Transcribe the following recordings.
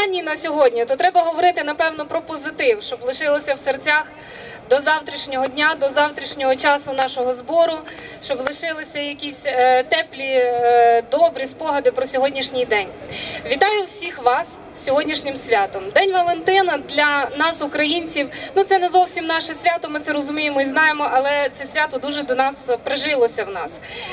останній на сьогодні, то треба говорити напевно про позитив, щоб лишилося в серцях до завтрашнього дня, до завтрашнього часу нашого збору, щоб лишилися якісь е, теплі, е, добрі спогади про сьогоднішній день. Вітаю всіх вас сьогоднішнім святом. День Валентина для нас, українців. Ну це не зовсім наше свято. Ми це розуміємо і знаємо, але це свято дуже до нас прижилося в нас.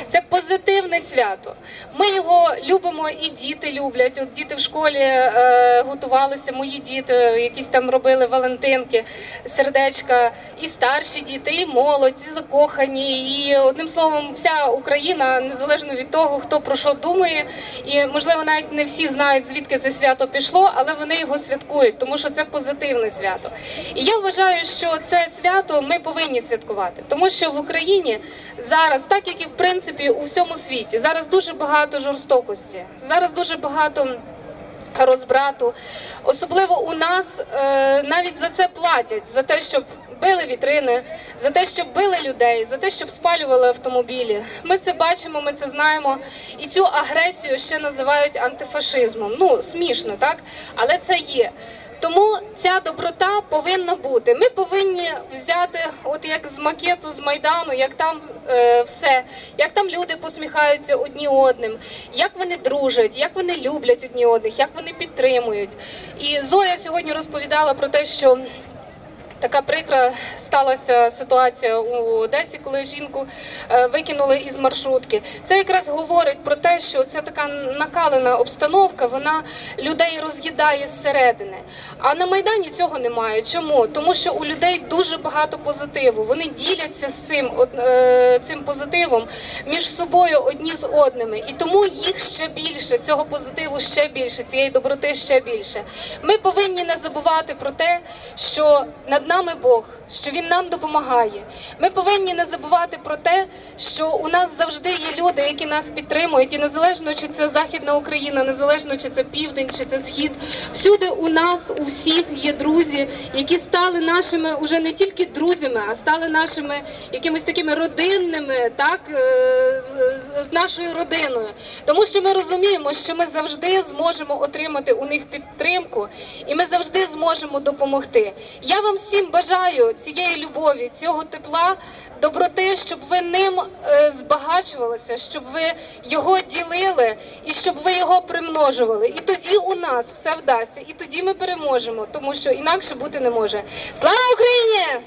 Це позитивне свято. Ми його любимо, і діти люблять. От діти в школі е, готувалися, мої діти, якісь там робили Валентинки, сердечка, і старші діти, і молодь, і закохані. І одним словом, вся Україна, незалежно від того, хто про що думає, і можливо навіть не всі знають, звідки це свято пішло, але вони його святкують, тому що це позитивне свято. І я вважаю, що це свято ми повинні святкувати, тому що в Україні зараз, так як і в принципі у всьому світі, зараз дуже багато жорстокості, зараз дуже багато. Розбрату, особливо у нас е, навіть за це платять за те, щоб били вітрини, за те, щоб били людей, за те, щоб спалювали автомобілі. Ми це бачимо, ми це знаємо. І цю агресію ще називають антифашизмом. Ну смішно, так але це є. Тому ця доброта повинна бути. Ми повинні взяти, от як з макету з майдану, як там е, все, як там люди посміхаються одні одним, як вони дружать, як вони люблять одні одних, як вони підтримують. І Зоя сьогодні розповідала про те, що. Така прикра сталася ситуація у Одесі, коли жінку е, викинули із маршрутки. Це якраз говорить про те, що це така накалена обстановка, вона людей роз'їдає зсередини. А на майдані цього немає. Чому? Тому що у людей дуже багато позитиву. Вони діляться з цим е, цим позитивом між собою одні з одними, і тому їх ще більше. Цього позитиву ще більше, цієї доброти ще більше. Ми повинні не забувати про те, що над нами Бог, що Він нам допомагає. Ми повинні не забувати про те, що у нас завжди є люди, які нас підтримують, і незалежно чи це Західна Україна, незалежно чи це південь, чи це схід. Всюди у нас у всіх є друзі, які стали нашими уже не тільки друзями, а стали нашими якимись такими родинними, так е, з нашою родиною. Тому що ми розуміємо, що ми завжди зможемо отримати у них підтримку, і ми завжди зможемо допомогти. Я вам всім бажаю цієї любові, цього тепла, доброти, щоб ви ним е, збагачувалися, щоб ви його ділили і щоб ви його примножували. І тоді у нас все вдасться, і тоді ми переможемо, тому що інакше бути не може. Слава Україні!